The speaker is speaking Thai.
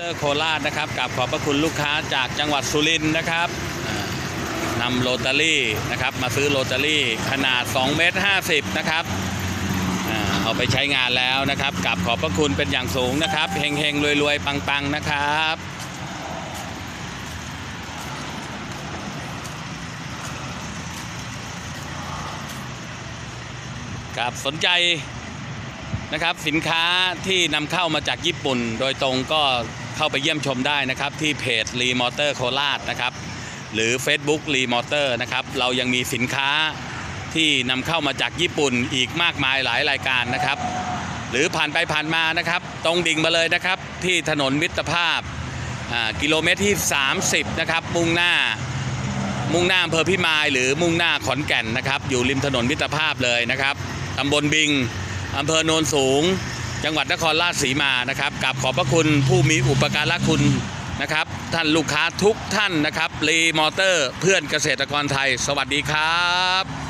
เตอร์โคราชนะครับกับขอบพระคุณลูกค้าจากจังหวัดสุรินทร์นะครับนำโรตารี่นะครับมาซื้อโรตารี่ขนาด2เมตร50นะครับเอาไปใช้งานแล้วนะครับกับขอบพระคุณเป็นอย่างสูงนะครับเฮงเฮงรวยรวยๆปังๆนะครับครับสนใจ นะครับสินค้าที่นำเข้ามาจากญี่ปุ่น โดยตรงก็เข้าไปเยี่ยมชมได้นะครับที่เพจรีมอเตอร์โคราชนะครับหรือ Facebook รีมอเตอร์นะครับเรายังมีสินค้าที่นำเข้ามาจากญี่ปุ่นอีกมากมายหลายรายการนะครับ หรือผ่านไปผ่านมานะครับตรงดิ่งมาเลยนะครับที่ถนนมิตรภาพอ่ากิโลเมตรที่ 30 นะครับ มุ่งหน้ามุ่งหน้าอำเภอพิมาย หรือมุ่งหน้าขอนแก่นนะครับ อยู่ริมถนนมิตรภาพเลยนะครับตำบลบิง อำเภอโนนสูง จังหวัดนครราชสีมานะครับกับขอบพระคุณผู้มีอุปการะคุณนะครับ ท่านลูกค้าทุกท่านนะครับรีมอเตอร์เพื่อนเกษตรกรไทย สวัสดีครับ